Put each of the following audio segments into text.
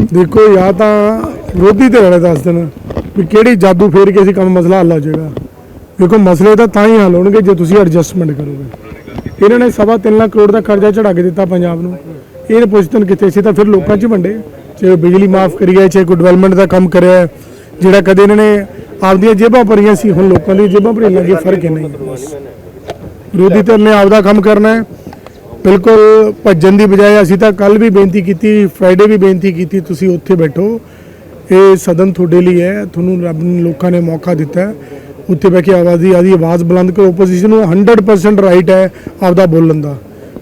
ਦੇਖੋ ਜਾਂ ਤਾਂ ਵਿਰੋਧੀ ਧਿਰ ਵਾਲੇ ਦੱਸ ਦੇਣ ਵੀ ਕਿਹੜੀ ਜਾਦੂ ਫੇਰ ਕੇ ਅਸੀਂ ਕੰਮ ਮਸਲਾ ਹੱਲ ਹੋ ਜਾਏਗਾ। ਦੇਖੋ ਮਸਲੇ ਤਾਂ ਤਾਂ ਹੀ ਹੱਲ ਹੋਣਗੇ ਜੇ ਤੁਸੀਂ ਐਡਜਸਟਮੈਂਟ ਕਰੋਗੇ। ਇਹਨਾਂ ਨੇ ਸਵਾ ਤਿੰਨ ਲੱਖ ਕਰੋੜ ਦਾ ਕਰਜ਼ਾ ਚੜਾ ਕੇ ਦਿੱਤਾ ਪੰਜਾਬ ਨੂੰ। ਇਹ ਪੁੱਛਤਨ ਕਿੱਥੇ ਸੀ ਤਾਂ ਫਿਰ ਲੋਕਾਂ 'ਚ ਵੰਡੇ। ਚਾਹੇ ਉਹ ਬਿਜਲੀ ਮਾਫ ਕਰੀ ਹੈ ਚਾਹੇ ਕੋਈ ਡਿਵੈਲਪਮੈਂਟ ਦਾ ਕੰਮ ਕਰਿਆ ਜਿਹੜਾ ਕਦੇ ਇਹਨਾਂ ਨੇ ਆਪਦੀਆਂ ਜੇਬਾਂ ਭਰੀਆਂ ਸੀ, ਹੁਣ ਲੋਕਾਂ ਦੀਆਂ ਜੇਬਾਂ ਭਰੀਆਂ ਲੱਗੇ ਫ਼ਰਕ ਹੈ ਨਹੀਂ। ਵਿਰੋਧੀ ਧਿਰ ਨੇ ਆਪਦਾ ਕੰਮ ਕਰਨਾ ਹੈ। ਬਿਲਕੁਲ ਭੱਜਣ ਦੀ ਬਜਾਏ ਅਸੀਂ ਤਾਂ ਕੱਲ ਵੀ ਬੇਨਤੀ ਕੀਤੀ ਫਰਾਈਡੇ ਵੀ ਬੇਨਤੀ ਕੀਤੀ ਤੁਸੀਂ ਉੱਥੇ ਬੈਠੋ। ਇਹ ਸਦਨ ਤੁਹਾਡੇ ਲਈ ਹੈ ਤੁਹਾਨੂੰ ਰੱਬ ਨੇ ਲੋਕਾਂ ਨੇ ਮੌਕਾ ਦਿੱਤਾ ਹੈ। ਉੱਥੇ ਬਹਿ ਕੇ ਆਵਾਜ਼ ਦੀ ਆਦੀ ਆਵਾਜ਼ ਬੁਲੰਦ ਕਰੋ। ਓਪੋਜੀਸ਼ਨ ਨੂੰ 100% ਰਾਈਟ ਹੈ ਆਪਦਾ ਬੋਲਣ ਦਾ।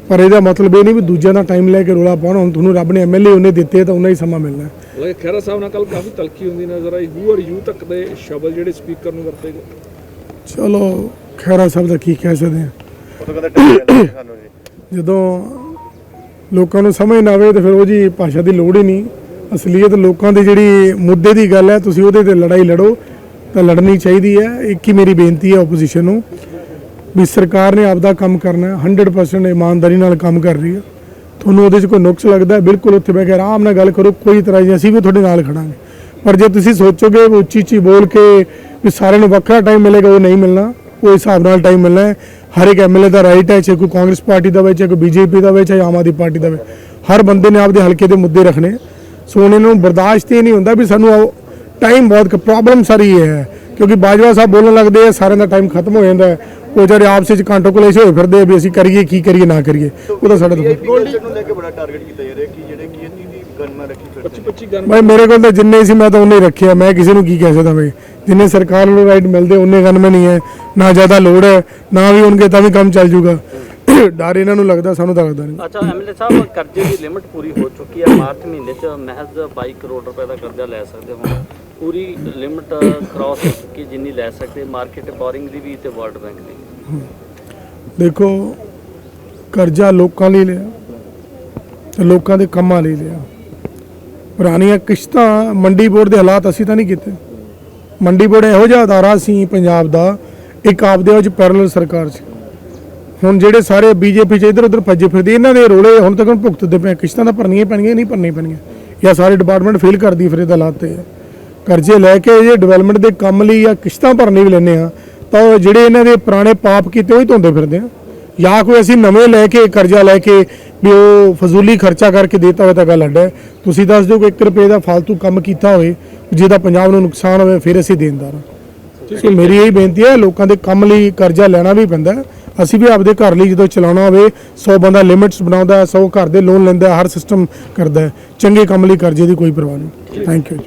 ਪਰ ਇਹਦਾ ਮਤਲਬ ਇਹ ਨਹੀਂ ਵੀ ਦੂਜਿਆਂ ਦਾ ਟਾਈਮ ਲੈ ਕੇ ਰੋਲਾ ਪਾਉਣਾ ਹੁਣ ਤੁਹਾਨੂੰ ਰੱਬ ਨੇ ਐਮਐਲਏ ਉਹਨੇ ਦਿੱਤੇ ਤਾਂ ਉਹਨਾਂ ਹੀ ਸਮਾਂ ਮਿਲਣਾ ਹੈ। ਹਾਲਾਂਕਿ ਖਹਿਰਾ ਸਾਹਿਬ ਨਾਲ ਕੱਲ ਕਾਫੀ ਤਲਖੀ ਹੁੰਦੀ ਨਜ਼ਰ ਆਈ। ਹੂ ਔਰ ਯੂ ਤੱਕ ਦੇ ਸ਼ਬਦ ਜਿਹੜੇ ਸਪੀਕਰ ਨੂੰ ਵਰਤੇ ਗਏ? ਚਲੋ ਖੈਰਾ ਸਾਹਿਬ ਦਾ ਕੀ ਕਹਿ ਸਕਦੇ ਹਾਂ ਉਹ ਤਾਂ ਕਹਿੰਦਾ ਟੱਕੀ ਜਾਂਦੇ ਸਾਨੂੰ। ਜਦੋਂ ਲੋਕਾਂ ਨੂੰ ਸਮਝ ਨਾ ਆਵੇ ਤੇ ਫਿਰ ਉਹ ਜੀ ਭਾਸ਼ਾ ਦੀ ਲੋੜ ਹੀ ਨਹੀਂ। ਅਸਲੀਅਤ ਲੋਕਾਂ ਦੀ ਜਿਹੜੀ ਮੁੱਦੇ ਦੀ ਗੱਲ ਹੈ, ਤੁਸੀਂ ਉਹਦੇ ਤੇ ਲੜਾਈ ਲੜੋ, ਤਾਂ ਲੜਨੀ ਚਾਹੀਦੀ ਹੈ। ਇੱਕ ਹੀ ਮੇਰੀ ਬੇਨਤੀ ਹੈ ਆਪੋਜੀਸ਼ਨ ਨੂੰ ਵੀ ਸਰਕਾਰ ਨੇ ਆਪਦਾ ਕੰਮ ਕਰਨਾ ਹੈ 100% ਇਮਾਨਦਾਰੀ ਨਾਲ ਕੰਮ ਕਰ ਰਹੀ ਹੈ। ਤੁਹਾਨੂੰ ਉਹਦੇ 'ਚ ਕੋਈ ਨੁਕਸ ਲੱਗਦਾ ਬਿਲਕੁਲ ਉੱਥੇ ਬਹਿ ਕੇ ਆਰਾਮ ਨਾਲ ਗੱਲ ਕਰੋ, ਕੋਈ ਤਰ੍ਹਾਂ ਦੀ ਅਸੀਂ ਵੀ ਤੁਹਾਡੇ ਨਾਲ ਖੜਾਂਗੇ। ਪਰ ਜੇ ਤੁਸੀਂ ਸੋਚੋਗੇ ਵੀ ਉੱਚੀ ਉੱਚੀ ਬੋਲ ਕੇ ਵੀ ਸਾਰਿਆਂ ਨੂੰ ਵੱਖਰਾ ਟਾਈਮ ਮਿਲੇਗਾ, ਉਹ ਨਹੀਂ ਮਿਲਣਾ। ਉਹ ਹਿਸਾਬ ਨਾਲ ਟਾਈਮ ਮਿਲਣਾ ਹੈ। ਹਰ ਇੱਕ ਐਮਐਲਏ ਦਾ ਰਾਈਟ ਹੈ ਚਾਹੇ ਕੋਈ ਕਾਂਗਰਸ ਪਾਰਟੀ ਦਾ ਹੋਵੇ ਚਾਹੇ ਕੋਈ ਬੀਜੇਪੀ ਦਾ ਹੋਵੇ ਚਾਹੇ ਆਮ ਆਦਮੀ ਪਾਰਟੀ ਦਾ ਹੋਵੇ। ਹਰ ਬੰਦੇ ਨੇ ਆਪਦੇ ਹਲਕੇ ਦੇ ਮੁੱਦੇ ਰੱਖਣੇ। ਸੋ ਉਹਨਾਂ ਨੂੰ ਬਰਦਾਸ਼ਤ ਹੀ ਨਹੀਂ ਹੁੰਦਾ ਵੀ ਸਾਨੂੰ ਟਾਈਮ ਬਹੁਤ ਪ੍ਰੋਬਲਮ ਸਾਰੀ ਇਹ ਹੈ। ਕਿਉਂਕਿ ਬਾਜਵਾ ਸਾਹਿਬ ਬੋਲਣ ਲੱਗਦੇ ਆ ਸਾਰਿਆਂ ਦਾ ਟਾਈਮ ਖਤਮ ਹੋ ਜਾਂਦਾ ਹੈ। ਉਹ ਜਿਹੜੇ ਆਪਸ ਵਿੱਚ ਕਾਂਟੋ ਕੋਲੇ ਹੋਏ ਫਿਰਦੇ ਆ ਵੀ ਅਸੀਂ ਕਰੀਏ ਕੀ ਕਰੀਏ ਨਾ ਕਰੀਏ ਉਹਦਾ ਸਾਡਾ ਤਾਂ ਕਲਚਰ ਨੂੰ ਲੈ ਕੇ ਬੜਾ ਟਾਰਗੇਟ ਕੀਤਾ ਜਾ ਰਿਹਾ ਕਿ ਜਿਹੜੇ ਕੀ ਇਹ ਦੀ ਗਨ ਨਾ ਰੱਖੀ ਫਿਰਦੇ 25 25 ਗਨ। ਭਾਈ ਮੇਰੇ ਕੋਲ ਤਾਂ ਜਿੰਨੇ ਸੀ ਮੈਂ ਤਾਂ ਉਹਨੇ ਹੀ ਰੱਖਿਆ ਮੈਂ ਕਿਸੇ ਨੂੰ ਕੀ ਕਹਿ ਸਕਦਾ ਬਈ? ਜਿੰਨੇ ਸਰਕਾਰ ਨੂੰ ਰਾਈਟ ਮਿਲਦੇ ਉਹਨੇ ਗਨਮੈਨ ਹੀ ਹੈ ਨਾ ਜ਼ਿਆਦਾ ਲੋੜ ਹੈ ਨਾ ਵੀ ਹੋਣਗੇ ਤਾਂ ਵੀ ਕੰਮ ਚੱਲ ਜੂਗਾ। ਡਰ ਇਹਨਾਂ ਨੂੰ ਲੱਗਦਾ ਸਾਨੂੰ ਤਾਂ ਲੱਗਦਾ ਨਹੀਂ। ਅੱਛਾ ਐਮਐਲਏ ਸਾਹਿਬ ਕਰਜ਼ੇ ਦੀ ਲਿਮਿਟ ਪੂਰੀ ਹੋ ਚੁੱਕੀ ਹੈ। ਮਾਰਚ ਮਹੀਨੇ ਚ ਮਹਿਜ਼ 22 ਕਰੋੜ ਰੁਪਏ ਦਾ ਕਰਜ਼ਾ ਲੈ ਸਕਦੇ ਹੋ। ਪੂਰੀ ਲਿਮਿਟ ਕ੍ਰਾਸ ਹੋ ਚੁੱਕੀ ਜਿੰਨੀ ਲੈ ਸਕਦੇ। ਮਾਰਕੀਟ ਬੋਰਿੰਗ ਦੀ ਵੀ ਤੇ ਵਰਲਡ ਬੈਂਕ ਦੀ। ਦੇਖੋ ਕਰਜ਼ਾ ਲੋਕਾਂ ਲਈ ਲਿਆ ਤੇ ਲੋਕਾਂ ਦੇ ਕੰਮਾਂ ਲਈ ਲਿਆ। ਪੁਰਾਣੀਆਂ ਕਿਸ਼ਤਾਂ ਮੰਡੀ ਬੋਰਡ ਦੇ ਹਾਲਾਤ ਅਸੀਂ ਤਾਂ ਨਹੀਂ ਕੀਤੇ। ਮੰਡੀ ਬੋਰਡ ਇਹੋ ਜਿਹਾ ਅਦਾਰਾ ਸੀ ਪੰਜਾਬ ਦਾ ਇੱਕ ਆਪਦੇ ਵਿੱਚ ਪੈਰਲਲ ਸਰਕਾਰ 'ਚ। ਹੁਣ ਜਿਹੜੇ ਸਾਰੇ ਬੀਜੇਪੀ ਚ ਇਧਰ ਉਧਰ ਭੱਜੇ ਫਿਰਦੇ, ਇਹਨਾਂ ਦੇ ਰੋਲੇ ਹੁਣ ਤੱਕ ਭੁਗਤਦੇ ਪਏ ਕਿਸ਼ਤਾਂ ਤਾਂ ਭਰਨੀਆਂ ਹੀ ਪੈਣਗੀਆਂ, ਨਹੀਂ ਭਰਨੀਆਂ ਪੈਣਗੀਆਂ। ਜਾਂ ਸਾਰੇ ਡਿਪਾਰਟਮੈਂਟ ਫੇਲ ਕਰਦੀ ਫਿਰ ਇਹਦਾ ਹਾਲਾਤ ਹੈ। ਕਰਜ਼ੇ ਲੈ ਕੇ ਜੇ ਡਿਵੈਲਪਮੈਂਟ ਦੇ ਕੰਮ ਲਈ ਜਾਂ ਕਿਸ਼ਤਾਂ ਭਰਨੀ ਵੀ ਲੈਂਦੇ ਆ, ਤਾਂ ਉਹ ਜਿਹੜੇ ਇਹਨਾਂ ਦੇ ਪੁਰਾਣੇ ਪਾਪ ਕੀਤੇ ਉਹ ਹੀ ਧੋਂਦੇ ਫਿਰਦੇ ਆ। ਜਾਂ ਕੋਈ ਅਸੀਂ ਨਵੇਂ ਲੈ ਕੇ, ਕਰਜ਼ਾ ਲੈ ਕੇ ਵੀ ਉਹ ਫਜ਼ੂਲੀ ਖਰਚਾ ਕਰਕੇ ਦੇਤਾ ਹੋਵੇ ਤਾਂ ਗੱਲ ਅੱਡ ਹੈ। ਤੁਸੀਂ ਦੱਸ ਦਿਓ ਕਿ 1 ਰੁਪਏ ਦਾ ਫालतू ਕੰਮ ਕੀਤਾ ਹੋਵੇ, ਜਿਹਦਾ ਪੰਜਾਬ ਨੂੰ ਨੁਕਸਾਨ ਹੋਵੇ, ਫਿਰ ਅਸੀਂ ਦੇਣਦਾਰ ਹਾਂ। ਸੋ ਮੇਰੀ ਇਹ ਬੇਨਤੀ ਹੈ ਲੋਕਾਂ ਦੇ ਕੰਮ ਲਈ ਕਰਜ਼ਾ ਲੈਣਾ ਵੀ ਪੈਂਦਾ। ਅਸੀਂ ਵੀ ਆਪਦੇ ਘਰ ਲਈ ਜਦੋਂ ਚਲਾਉਣਾ ਹੋਵੇ 100 ਬੰਦਾ ਲਿਮਿਟਸ ਬਣਾਉਂਦਾ ਹੈ 100 ਘਰ ਦੇ ਲੋਨ ਲੈਂਦਾ ਹਰ ਸਿਸਟਮ ਕਰਦਾ ਚੰਗੇ ਕੰਮ ਲਈ ਕਰਜ਼ੇ ਦੀ ਕੋਈ ਪਰਵਾਹ ਨਹੀਂ। Thank you